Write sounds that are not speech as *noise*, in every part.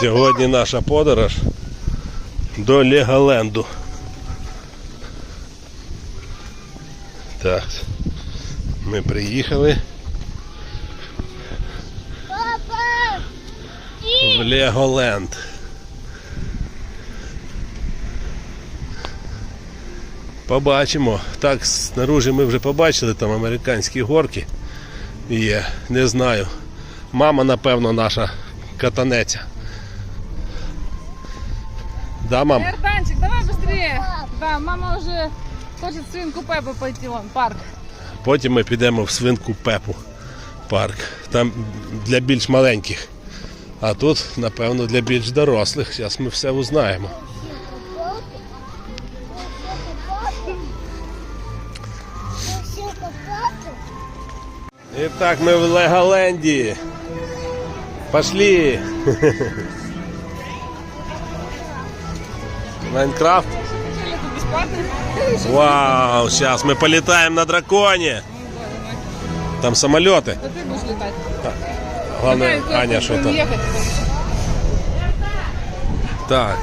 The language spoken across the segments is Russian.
Сьогодні наша подорож до Леголенду. Так, ми приїхали Папа! в Леголенд. Побачимо. Так, снаружи ми вже побачили, там американські горки є. Не знаю. Мама, напевно, наша катанеця. Да, мам? Эрданчик, давай быстрее. Да, мама уже хочет в свинку Пеппу пойти вон, парк. Потім ми підемо в свинку Пепу парк. Там для більш маленьких. А тут, напевно, для більш дорослих. Зараз ми все узнаємо. І так, ми в Леголенді. Пошли. *laughs* Майнкрафт. Вау, сейчас мы полетаем на драконе. Там самолеты. Да ты будешь летать. Главное, Аня что-то. Так.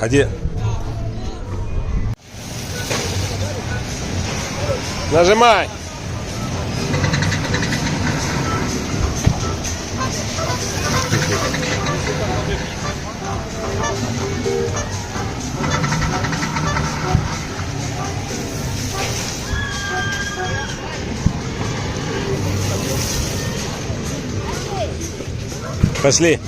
А где? Нажимай. Пошли.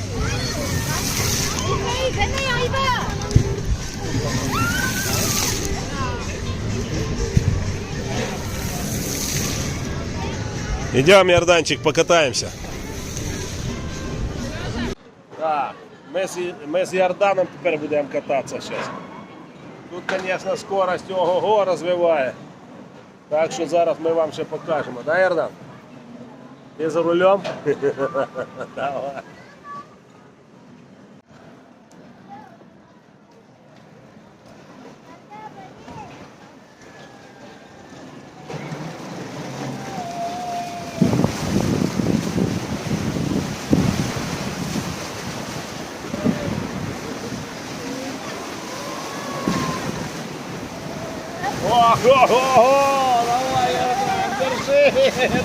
Идем, Ярданчик, покатаемся. Так, ми з, ми з Ярданом тепер будемо кататися зараз. Тут, звісно, скорость ого-го розвиває. Так що зараз ми вам ще покажемо. Да, Ярдан? Ти за рулем? *laughs* Давай.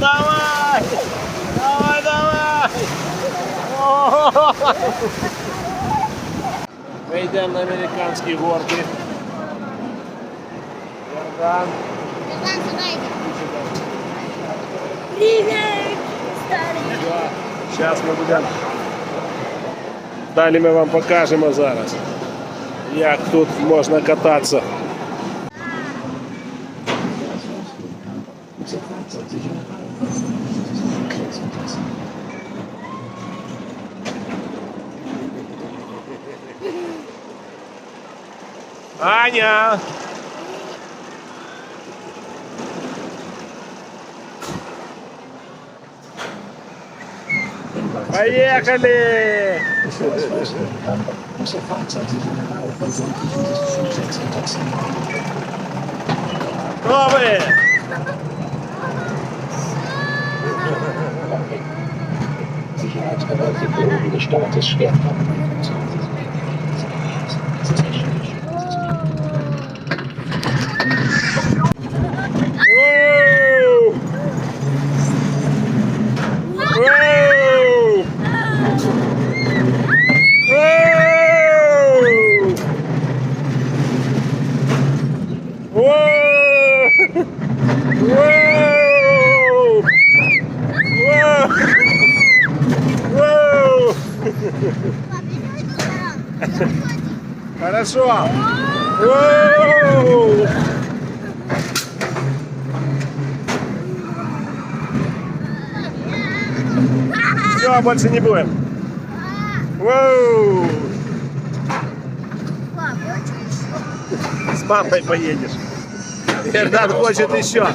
Давай! Давай, давай! Ого-го! Ми йдемо на американські горки. Ярдан. Привет, старый. Зараз ми будемо. Далі ми вам покажемо зараз, як тут можна кататися. Аня! Поехали! Кто вы? Sicherheitsbereiche des Staates Schwerpunkt. Воу! Воу! Воу! Воу! Воу! Воу! Хорошо. Воу! Все, больше не будем. Воу! С мамой поедешь. Эрдан хочет еще.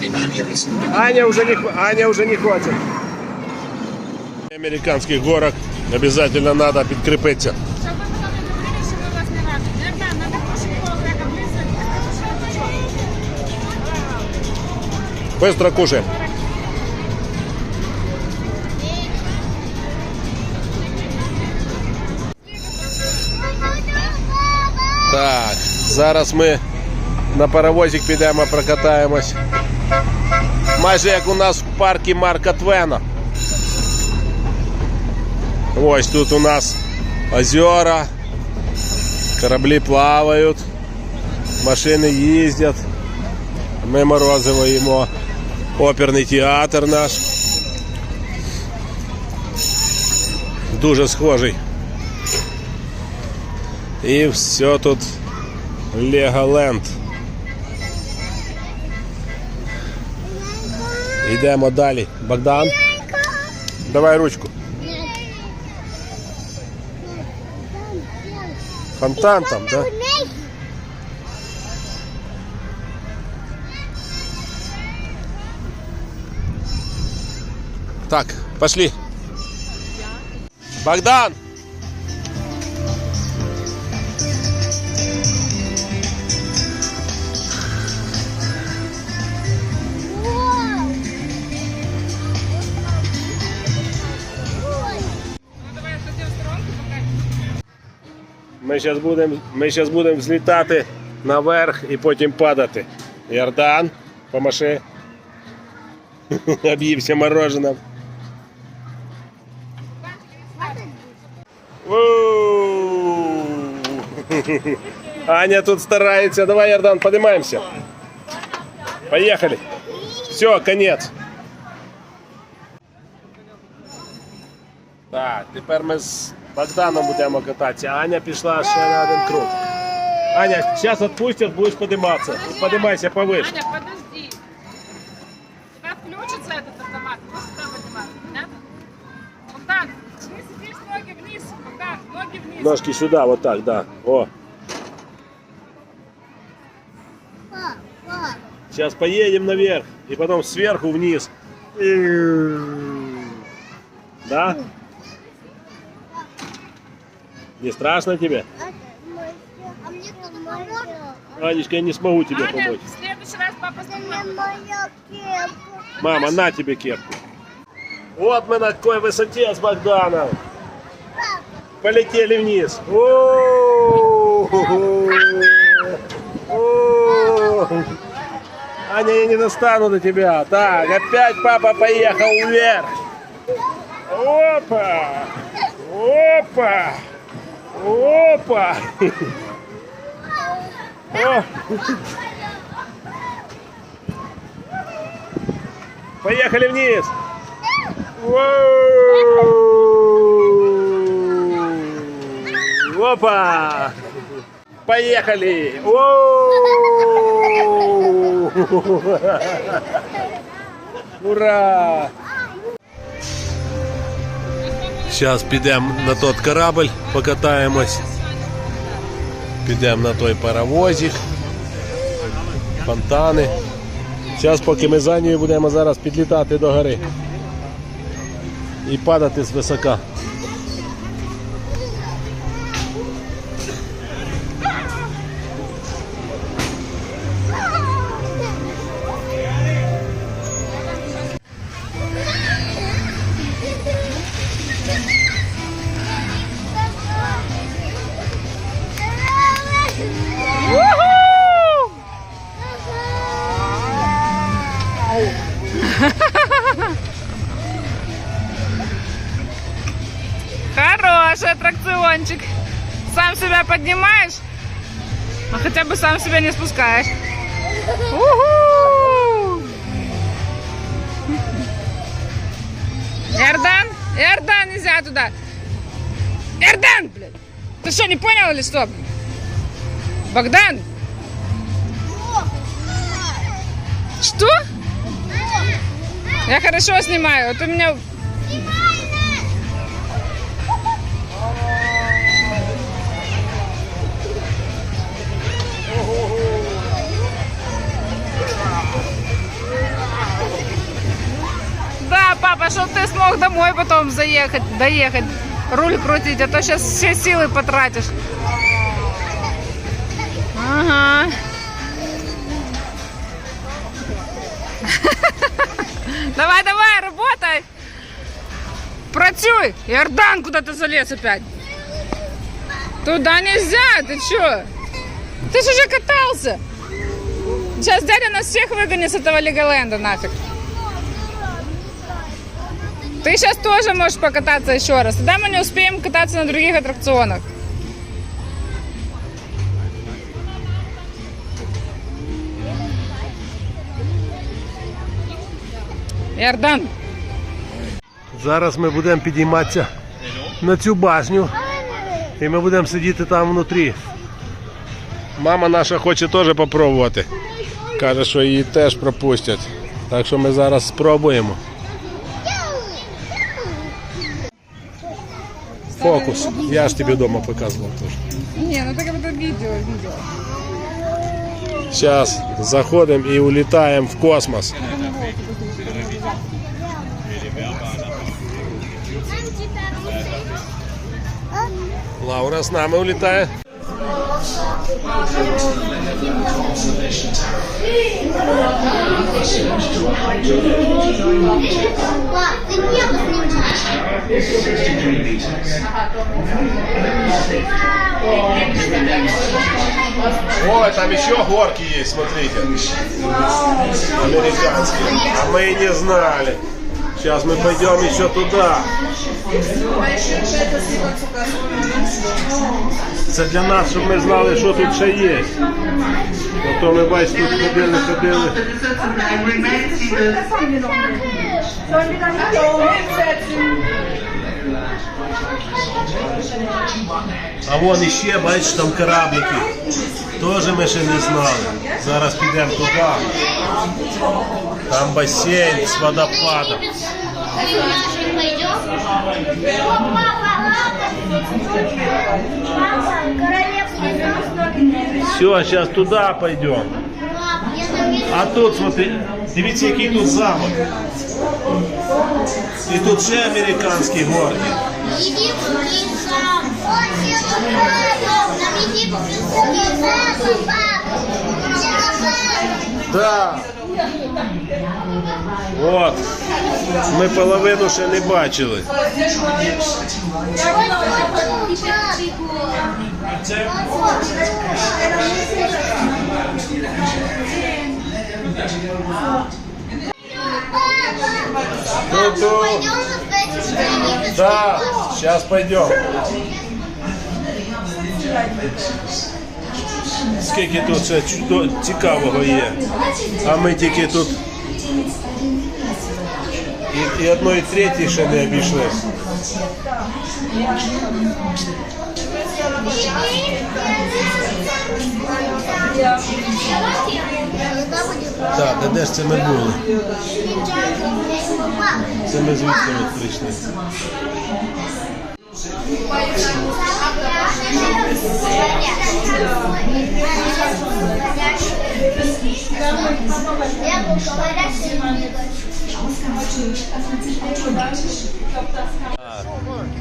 Аня уже не, Аня уже не хочет. Американских горок обязательно надо підкріпитися. Щоб ви Зараз ми на паровозик підемо прокатаємось. Майже як у нас в парку Марка Твена. Ось тут у нас озера, кораблі плавають, машини їздять. Ми морозиво їмо. Оперний театр наш. Дуже схожий. І все тут Леголенд. Йдемо далі. Богдан. Давай ручку. Фонтан там, да? Так, пошли. Богдан! Ми зараз будемо ми щас будем взлітати наверх і потім падати. Йордан, помаши. *laughs* Об'ївся мороженим. Воу! *laughs* Аня тут старается. Давай, Йордан, поднимаемся. Поехали. Все, конец. Так, тепер ми з Богданом будемо кататися. а Аня пішла ще на один круг. Аня, зараз відпустять, будеш підійматися. Подимайся повише. Аня, подожди. Когда включится этот автомат, мы сюда поднимаем. Понятно? Богдан, вниз сидишь, ноги вниз. Богдан, ноги вниз. Ножки сюди, вот так, да. О. Сейчас поедем наверх и потом сверху вниз. Да? Не страшно тебе? Анечка, я не смогу тебе Аня, помочь. в следующий раз папа кепка. Мама, на тебе кепку. Вот мы на такой высоте с Богданом. Полетели вниз. О-о-о. О. Аня, я не достану до тебя. Так, опять папа поехал вверх. Опа! Опа! Опа! О. Поехали вниз. Воу! Опа! Поехали! Воу! *laughs* Ура! Зараз підемо на тот корабль, покатаємось. Підемо на той паровозик. Фонтани. Зараз, поки ми за нею будемо зараз підлітати до гори і падати з висока. Сам себя не спускаешь. *laughs* Уху! Эрдан, Эрдан, нельзя туда. Эрдан, блядь. Ты что, не понял или что? Богдан? Что? Я хорошо снимаю. Вот у меня папа, чтоб ты смог домой потом заехать, доехать, руль крутить, а то сейчас все силы потратишь. Ага. *laughs* Давай, давай, работай. Працюй. Иордан куда-то залез опять. Туда нельзя, ты чё? Ты же уже катался. Сейчас дядя нас всех выгонит с этого Леголенда нафиг. Ты сейчас тоже можешь покататься еще раз. Тогда мы не успеем кататься на других аттракционах. Ярдан, Зараз ми будемо підійматися на цю башню. І ми будемо сидіти там внутрі. Мама наша хоче теж попробувати. Каже, що її теж пропустять. Так що ми зараз спробуємо. Фокус. Я ж тобі вдома показував теж. Не, ну так это видео, видео. Зараз заходимо і улітаємо в космос. Лаура з нами улітає. Пап, ты небо снимаешь. Ой, там еще горки есть, смотрите. Американские. А мы и не знали. Сейчас мы пойдем еще туда. Це для нас, щоб ми знали, що тут ще є. А то ми бачите, тут ходили, ходили. А вон іще, бачиш, там кораблики. Теж ми ще не знали. Зараз підемо туди. Там басейн з водопадом. Папа, королевский замок. Все, сейчас туда пойдем. Пап, я там вижу. А тут, смотри, дивіться, який тут замок. І тут ще американські горки. Египетский замок. Он все Папа, там египетский замок, папа. Да. От. Ми половину ще не бачили. Пап, Ну-ну. мы пойдем вот в эти египетские Да, сейчас пойдем. Скільки тут ще чудо- цікавого є. А ми тільки тут і, і одної треті ще не обійшли. Так, а де ж це ми були? Це ми звідки от прийшли. Я был говорящий.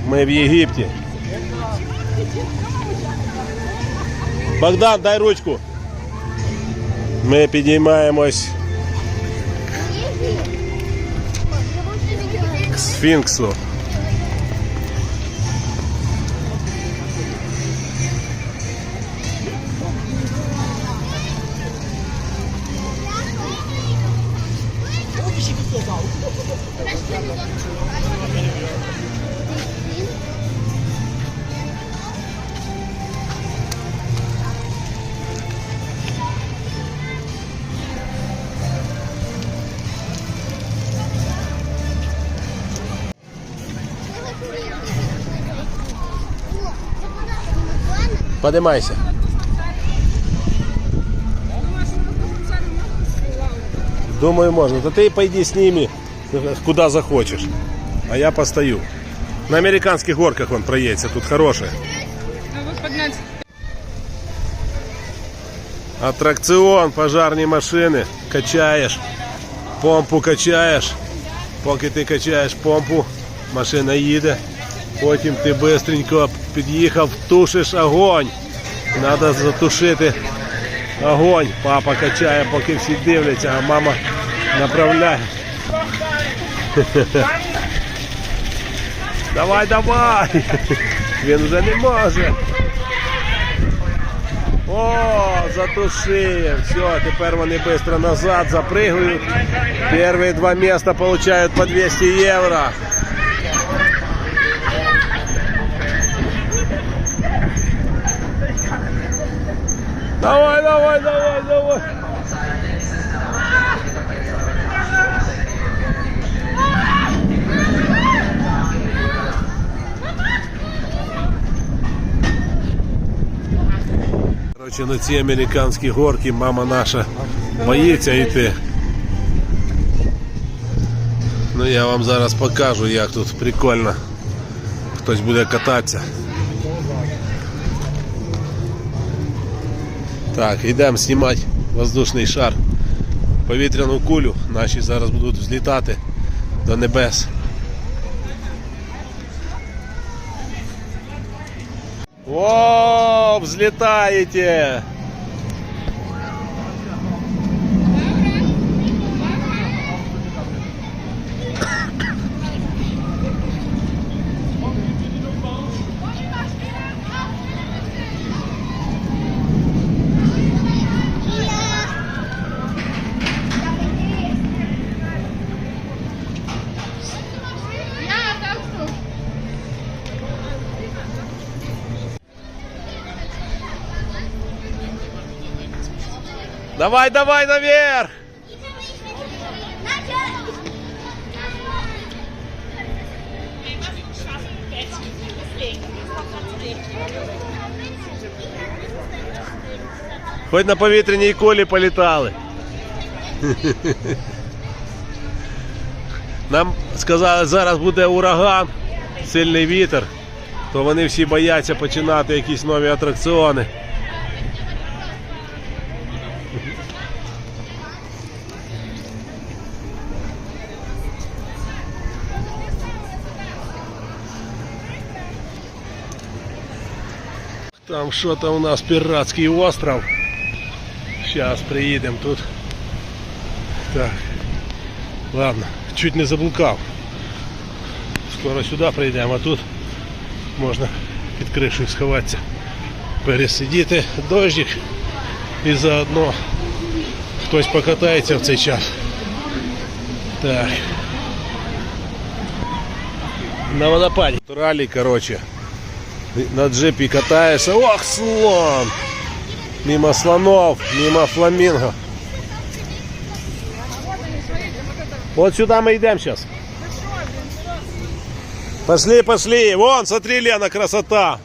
Ми в Єгипті. Богдан, дай ручку. Ми підіймаємось к сфінксу. Подимайся. Думаю, можно. Да ты пойди с ними куда захочешь. А я постою. На американских горках он проедется, тут хорошие. Ну вот поднять. Аттракціон, пожарні машини. Качаєш, помпу качаєш. Поки ти качаєш помпу, машина їде. Потім ти швидко під'їхав, тушиш огонь. Треба затушити огонь. Папа качає, поки всі дивляться, а мама направляє. *laughs* Давай, давай! *laughs* Він вже не може. О, затушили. Все, тепер вони швидко назад запрыгують. Первые два места получают по 200 євро. Давай, давай, давай, давай. Короче, на ці американські горки мама наша боїться йти. Ну я вам зараз покажу, як тут прикольно. Хтось буде кататися. Так, йдемо знімати воздушний шар. Повітряну кулю. Наші зараз будуть взлітати до небес. О, взлетаете! Давай, давай наверх! Хоч на повітряній колі політали. *laughs* Нам сказали, зараз буде ураган, сильний вітер, то вони всі бояться починати якісь нові атракціони. Там что-то у нас пиратский остров. Сейчас приедем тут. Так. Ладно, чуть не заблукав. Скоро сюди прийдемо, а тут можна під кришею сховатися. Пересидіти дощик і заодно хтось покатається в цей час. Так. На водопаді. Ралі, короче. На джипе катаешься. Ох, слон! Мимо слонов, мимо фламинго. Вот сюда мы идем сейчас. Пошли, пошли. Вон, смотри, Лена, красота.